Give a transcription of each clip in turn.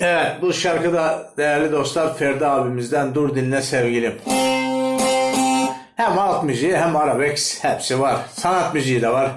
Evet bu şarkıda değerli dostlar Ferdi abimizden Dur Dinle Sevgilim. Hem halk müziği hem arabesk hepsi var. Sanat müziği de var.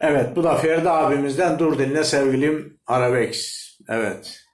Evet bu da Ferdi abimizden Dur Dinle Sevgilim Arabex. Evet.